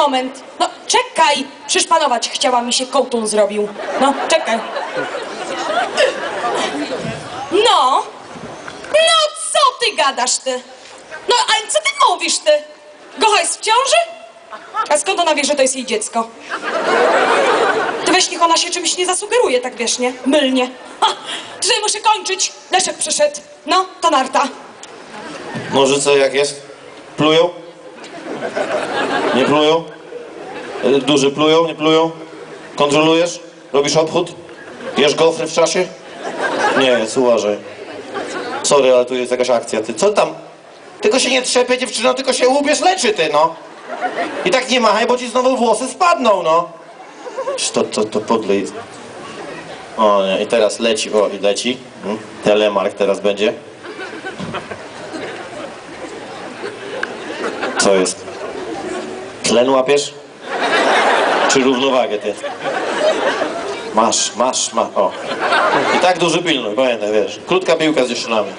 moment. No, czekaj. Przyszpanować chciała mi się kołtun zrobił. No, czekaj. No. No, co ty gadasz, ty? No, a co ty mówisz, ty? Gocha jest w ciąży? A skąd ona wie, że to jest jej dziecko? Ty weź niech ona się czymś nie zasugeruje, tak wiesz, nie? Mylnie. Ha, że muszę kończyć. Leszek przyszedł. No, to narta. Nożyce jak jest? Plują? Nie plują? Y, Duży plują, nie plują? Kontrolujesz? Robisz obchód? Jesz gofry w czasie? Nie, jest, uważaj. Sorry, ale tu jest jakaś akcja. Ty co tam? Tylko się nie trzepie dziewczyno, tylko się ubierz leczy ty, no. I tak nie machaj, bo ci znowu włosy spadną, no. To, to, to podlej. O nie, i teraz leci, o i leci. Mm, Telemark teraz będzie. Co jest? Tlen łapiesz? Czy równowagę ty? Masz, masz, masz, o. I tak duży pilnuj, pamiętaj, wiesz. Krótka piłka z dziewczynami.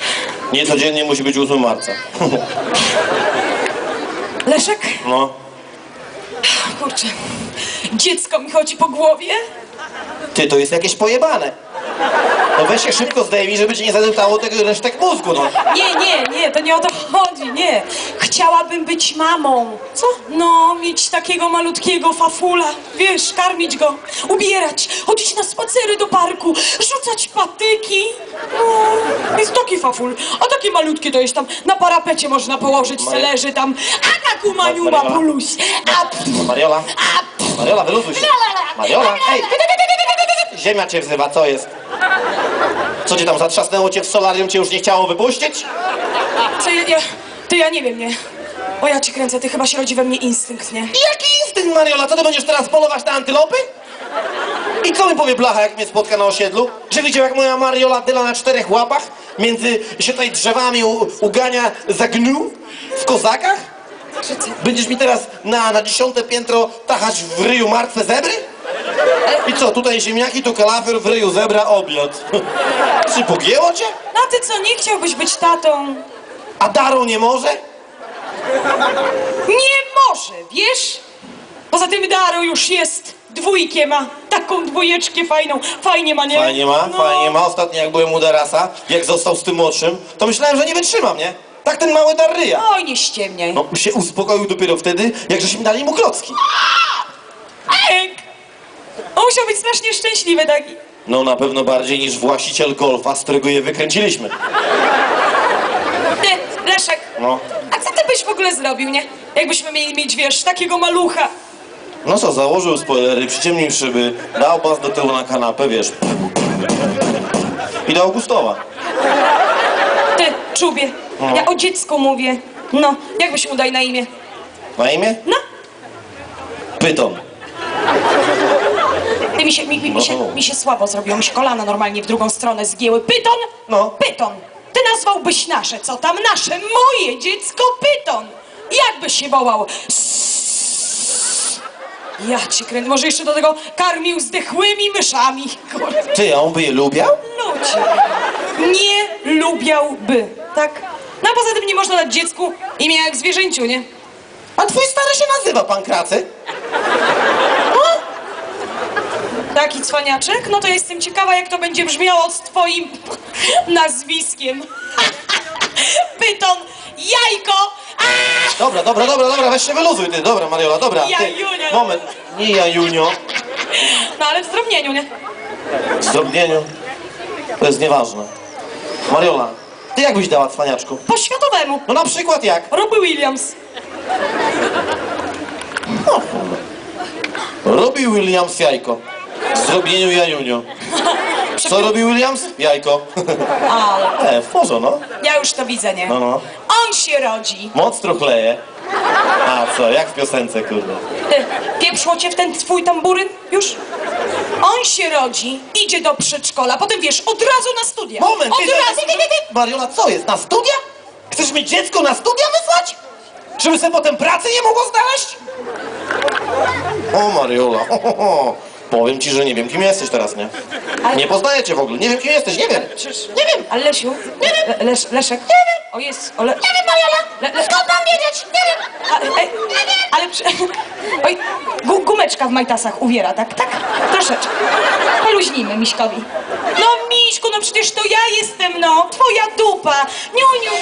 Nie codziennie musi być 8 marca. Leszek? No. Kurczę. Dziecko mi chodzi po głowie? Ty, to jest jakieś pojebane. No weź się szybko zdejmij, żeby ci nie zadeptało tego resztek mózgu, no. Nie, nie, nie, to nie o to chodzi, nie. Chciałabym być mamą. Co? No, mieć takiego malutkiego fafula, wiesz, karmić go, ubierać, chodzić na spacery do parku, rzucać patyki. No, jest taki faful, a takie malutkie to jest tam, na parapecie można położyć, se leży tam, a taku maniuma Mariola. puluś, a pff, Mariola, a pff. Mariola, wyluzuj się. Mariola, ej! Ziemia cię wzywa, co jest? Co cię tam zatrzasnęło cię w solarium, cię już nie chciało wypuścić? Co ja, ja, to ja nie wiem, nie. O, ja cię kręcę, ty chyba się rodzi we mnie instynkt, nie? Jaki instynkt, Mariola? Co ty będziesz teraz polować na antylopy? I co mi powie Blacha, jak mnie spotka na osiedlu? Że widział, jak moja Mariola dyla na czterech łapach między się tutaj drzewami u, ugania za gnu w kozakach? Będziesz mi teraz na, na dziesiąte piętro tachać w ryju martwe zebry? I co, tutaj ziemniaki, tu kalafior, w ryju zebra, obiad. Czy pogięło cię? No ty co, nie chciałbyś być tatą? A Darą nie może? Nie może, wiesz? Poza tym Daro już jest dwójkiem, ma taką dwójeczkę fajną. Fajnie ma, nie? Fajnie ma, No. fajnie ma. Ostatnio jak byłem u Darasa, jak został z tym młodszym, to myślałem, że nie wytrzymam, nie? Tak ten mały dar ryja. Oj, nie ściemniaj. No, się uspokoił dopiero wtedy, jak żeśmy dali mu klocki. On musiał być strasznie szczęśliwy taki. No, na pewno bardziej niż właściciel golfa, z którego je wykręciliśmy. Ty, Leszek, No. a co ty byś w ogóle zrobił, nie? Jakbyśmy mieli mieć, wiesz, takiego malucha. No co, założył spoilery, przyciemnił szyby, dał pas do tyłu na kanapę, wiesz. I dał gustowa. Ty, czubie, ja o dziecku mówię. No, jak byś mu daj na imię? Na imię? No, Pyton. Ty mi się, mi, mi, mi, się, mi się słabo zrobiło, mi się kolana normalnie w drugą stronę zgięły. Pyton? No. Pyton. Ty nazwałbyś nasze, co tam nasze? Moje dziecko Pyton. Jak byś się wołał? Ja ci kręcę. Może jeszcze do tego karmił zdechłymi myszami. Kurde. Ty, on by je lubiał? Ludzie. Nie lubiałby, tak? No a poza tym nie można dać dziecku imię jak zwierzęciu, nie? A twój stary się nazywa Pankracy? Taki cwaniaczek? No to ja jestem ciekawa, jak to będzie brzmiało z twoim nazwiskiem. Pyton, jajko! Dobra, dobra, dobra, dobra, weź się wyluzuj, ty. Dobra, Mariola, dobra. Ty. Jajunio. Moment. Nie Jajunio. No ale w zdrobnieniu, nie? W zdrobnieniu. To jest nieważne. Mariola, ty jak byś dała cwaniaczku? Po światowemu. No na przykład jak? Roby Williams. Robi Williams jajko. W zdrobnieniu Jajunio. Co robi Williams? Jajko. Ale E, w porze, no. ja już to widzę, nie? No, no. On się rodzi. Moc trochleje. A co, jak w piosence, kurde. Ty, pieprzło cię w ten twój tamburyn już? On się rodzi, idzie do przedszkola, potem wiesz, od razu na studia. Moment, Od ty, ty, razu. ty, ty, ty. Mariola, co jest, na studia? Chcesz mi dziecko na studia wysłać? Żeby sobie potem pracy nie mogło znaleźć? O, Mariola, ho, ho, ho. Powiem ci, że nie wiem, kim jesteś teraz, nie? Ale- Nie poznaję cię w ogóle, nie wiem, kim jesteś, nie wiem. Przecież, nie wiem, ale Lesiu, nie wiem. Lesz, Leszek, nie wiem. O jest, ale... Nie wiem, Mariola. Le- le- Skąd mam wiedzieć? Nie wiem. Ale, ej, ale przy... Oj, gu, gumeczka w majtasach uwiera, tak? Tak? Troszeczkę. Poluźnijmy Miśkowi. No Miśku, no przecież to ja jestem, no. Twoja dupa. Niuniu.